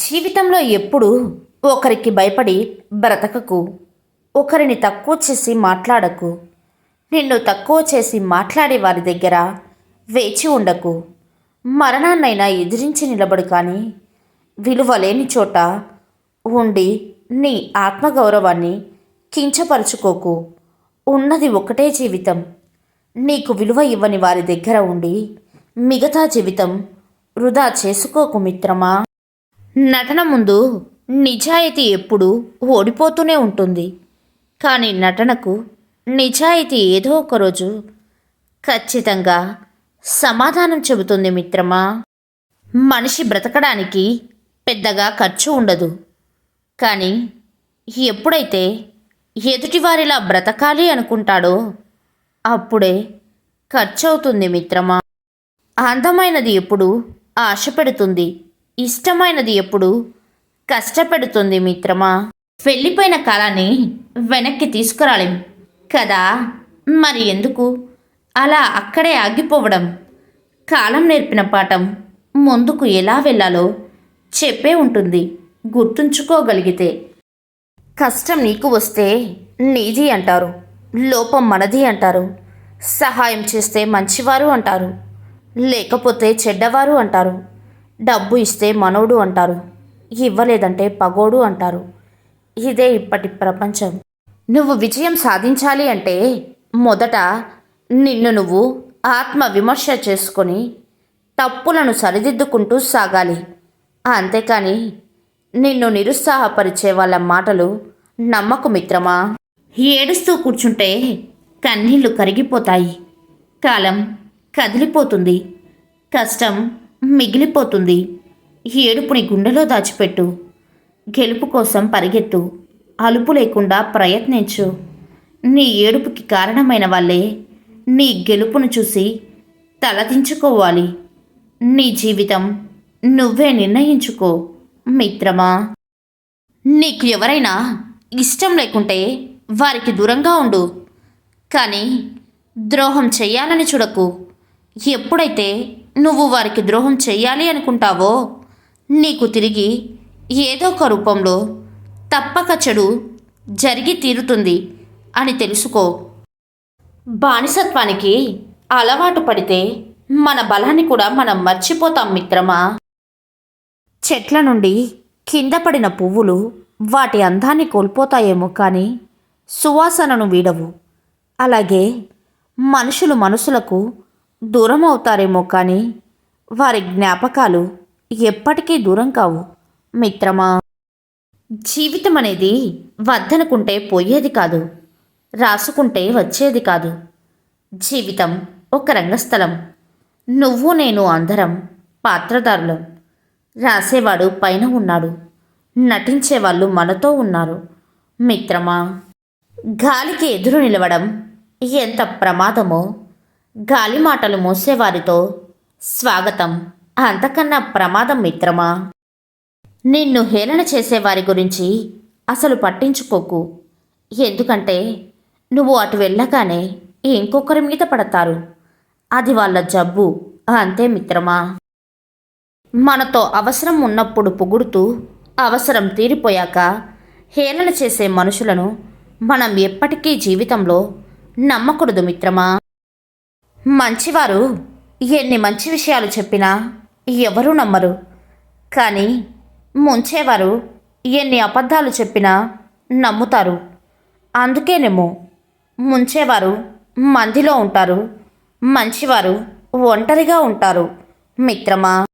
జీవితంలో ఎప్పుడు ఒకరికి భయపడి బ్రతకకు ఒకరిని తక్కువ చేసి మాట్లాడకు నిన్ను తక్కువ చేసి మాట్లాడే వారి దగ్గర వేచి ఉండకు. మరణాన్నైనా ఎదిరించి నిలబడు కానీ విలువ లేని చోట ఉండి నీ ఆత్మగౌరవాన్ని కించపరుచుకోకు. ఉన్నది ఒకటే జీవితం. నీకు విలువ ఇవ్వని వారి దగ్గర ఉండి మిగతా జీవితం వృధా చేసుకోకు మిత్రమా? నటన ముందు నిజాయితీ ఎప్పుడు ఓడిపోతూనే ఉంటుంది. కానీ నటనకు నిజాయితీ ఏదో ఒకరోజు ఖచ్చితంగా సమాధానం చెబుతుంది మిత్రమా. మనిషి బ్రతకడానికి పెద్దగా ఖర్చు ఉండదు. కానీ ఎప్పుడైతే ఎదుటివారిలా బ్రతకాలి అనుకుంటాడో అప్పుడే ఖర్చవుతుంది మిత్రమా. అందమైనది ఎప్పుడు ఆశ పెడుతుంది. ఇష్టమైనది ఎప్పుడు? కష్టపెడుతుంది మిత్రమా? వెళ్ళిపోయిన కాలాన్ని వెనక్కి తీసుకురాలేం కదా? మరి ఎందుకు? అలా అక్కడే ఆగిపోవడం కాలం నేర్పిన పాఠం ముందుకు ఎలా వెళ్ళాలో చెప్పే ఉంటుంది. గుర్తుంచుకోగలిగితే. కష్టం నీకు వస్తే నీది అంటారు లోపం మనది అంటారు. సహాయం చేస్తే మంచివారు అంటారు లేకపోతే చెడ్డవారు అంటారు. డబ్బు ఇస్తే మనోడు అంటారు ఇవ్వలేదంటే పగోడు అంటారు. ఇదే ఇప్పటి ప్రపంచం. నువ్వు విజయం సాధించాలి అంటే మొదట నిన్ను నువ్వు ఆత్మ విమర్శ చేసుకొని తప్పులను సరిదిద్దుకుంటూ సాగాలి. అంతేకాని నిన్ను నిరుత్సాహపరిచే వాళ్ళ మాటలు నమ్మకు మిత్రమా ఏడుస్తూ కూర్చుంటే కన్నీళ్ళు కరిగిపోతాయి. కాలం కదిలిపోతుంది. కష్టం మిగిలిపోతుంది. ఏడుపుని గుండెలో దాచిపెట్టు. గెలుపు కోసం పరిగెత్తు. అలుపు లేకుండా ప్రయత్నించు. నీ ఏడుపుకి కారణమైన వాళ్ళే నీ గెలుపును చూసి తలదించుకోవాలి. నీ జీవితం నువ్వే నిర్ణయించుకో మిత్రమా. నీకు ఎవరైనా ఇష్టం లేకుంటే వారికి దూరంగా ఉండు. కానీ ద్రోహం చేయాలని చూడకు. ఎప్పుడైతే నువ్వు వారికి ద్రోహం చెయ్యాలి అనుకుంటావో? నీకు తిరిగి ఏదో ఒక రూపంలో తప్పక చెడు జరిగి తీరుతుంది అని తెలుసుకో. బానిసత్వానికి అలవాటు పడితే మన బలాన్ని కూడా మనం మర్చిపోతాం మిత్రమా? చెట్ల నుండి కింద పడిన పువ్వులు వాటి అందాన్ని కోల్పోతాయేమో కానీ సువాసనను వీడవు. అలాగే మనుషులు మనసులకు దూరం అవుతారేమో కానీ వారి జ్ఞాపకాలు ఎప్పటికీ దూరం కావు. మిత్రమా జీవితం అనేది వద్దనుకుంటే పోయేది కాదు రాసుకుంటే వచ్చేది కాదు. జీవితం ఒక రంగస్థలం. నువ్వు నేను అందరం పాత్రదారులం. రాసేవాడు పైన ఉన్నాడు నటించేవాళ్ళు మనతో ఉన్నారు. మిత్రమా గాలికి ఎదురు నిలవడం ఎంత ప్రమాదమో గాలి మాటలు మోసేవారితో స్వాగతం. అంతకన్నా ప్రమాదం మిత్రమా? నిన్ను హేళన చేసేవారి గురించి అసలు పట్టించుకోకు. ఎందుకంటే నువ్వు అటు వెళ్ళగానే ఇంకొకరి మీద పడతారు. అది వాళ్ళ జబ్బు. అంతే మిత్రమా? మనతో అవసరం ఉన్నప్పుడు పొగుడుతూ అవసరం తీరిపోయాక హేళన చేసే మనుషులను మనం ఎప్పటికీ జీవితంలో నమ్మకూడదు మిత్రమా? మంచివారు ఎన్ని మంచి విషయాలు చెప్పినా ఎవరూ నమ్మరు. కానీ ముంచేవారు ఎన్ని అబద్ధాలు చెప్పినా నమ్ముతారు. అందుకేనేమో ముంచేవారు మందిలో ఉంటారు. మంచివారు ఒంటరిగా ఉంటారు. మిత్రమా?